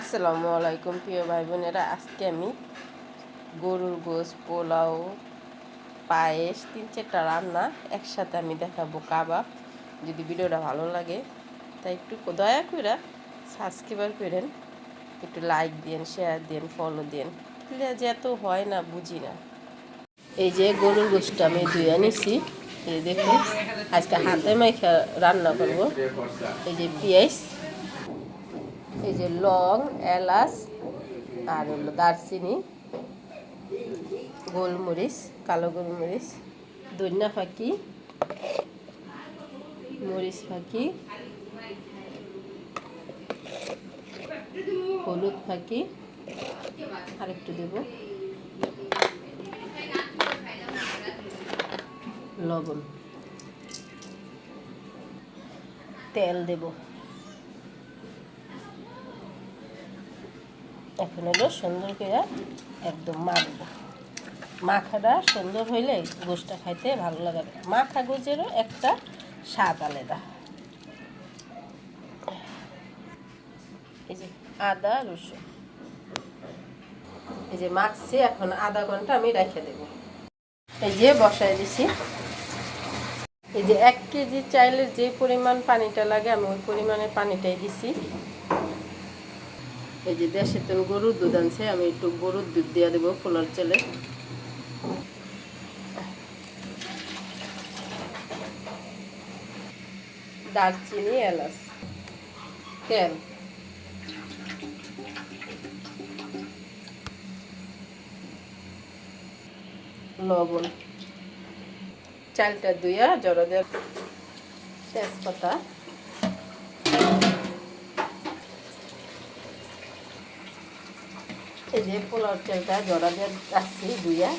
আসসালামু আলাইকুম প্রিয় ভাই বোনেরা আজকে আমি গরুর গোস পোলাও, পায়েস, তিন চারটা রান্না একসাথে আমি দেখাবো কাবাব। যদি ভিডিওটা ভালো লাগে, তাই একটু দয়া করে সাবস্ক্রাইবার করেন, একটু লাইক দিন, শেয়ার দিন, ফলো দিন। যে এত হয় না, বুঝি না। এই যে গরুর গোসটা আমি ধুয়ে নিছি এই দেখুন, আজকে হাতে মাইখা রান্না করব। এই যে পেঁয়াজ এই যে লং, এলাচ, আর হলো দারচিনি, গোলমরিচ, কালো গোলমরিচ, ধনিয়া ফাঁকি, মরিচ ফাঁকি, হলুদ ফাঁকি আর একটু দেব। লবণ। তেল দেবো। এখন হলো সুন্দর করে একদম মাখবো। মাখাটা সুন্দর হইলে গোষ্ঠটা খাইতে ভালো লাগে মাখা গোজেরও একটা স্বাদ আলাদা। এই যে আদা, রসুন। এই যে মাখছি, এখন আধা ঘণ্টা আমি রেখে দেব। এই যে বসাই দিছি। এই যে এক কেজি চাইলে যে পরিমাণ পানিটা লাগে, আমি ওই পরিমাণে পানিটাই দিছি। এই যে দেশে তো গরুর দুধ আনছে, আমি একটু গরুর দুধ দিয়ে দেবো পোলার চেলে। দারচিনি, এলাচ, তেল। লবণ। চালটা দুইয়া জড়ো দেওয়া তেজপাতা। এই যে পোলাও চালটা জড়া দিয়ে রাখছি দুইয়া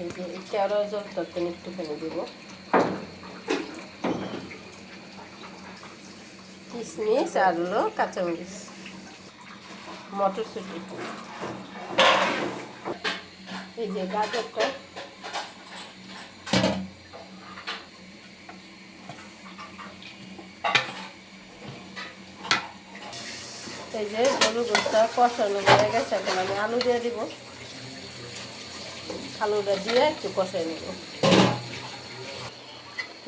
এই যে কেওড়া জল তখন একটুখানি দেবো। কিশমিশ আর হলো কাঁচামরিচ। মটরশুঁটি। এই যে গাজরটা এই যে গরু গোসটা কষানো হয়ে গেছে, এখন আমি আলু দিয়ে দিব। আলুটা দিয়ে একটু কষাই নেব।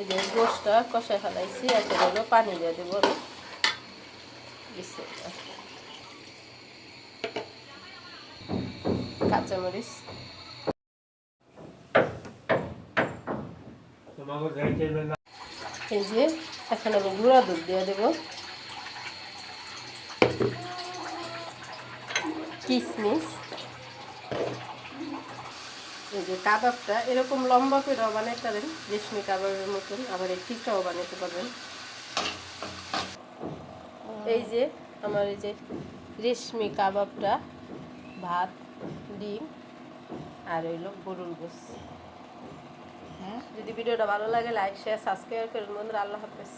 এই যে গোসটা কষাই ফেলাইছি, এখন হলো পানি দিয়ে দেবো কাঁচামরিচ। এই যে, এখন আমি গুঁড়া দুধ দিয়ে দেবো। কিশমিশ এই যে, কাবাবটা এরকম লম্বা করেও বানাইতে পারেন, রেশমি কাবাবের মতন, আবার এই টিকটাও বানাইতে পারবেন। এই যে, আমার এই যে রেশমি কাবাবটা, ভাত, ডিম, আর হইল গরুর গোস যদি ভিডিওটা ভালো লাগে লাইক শেয়ার সাবস্ক্রাইব করুন। বন্ধুরা আল্লাহ হাফেজ।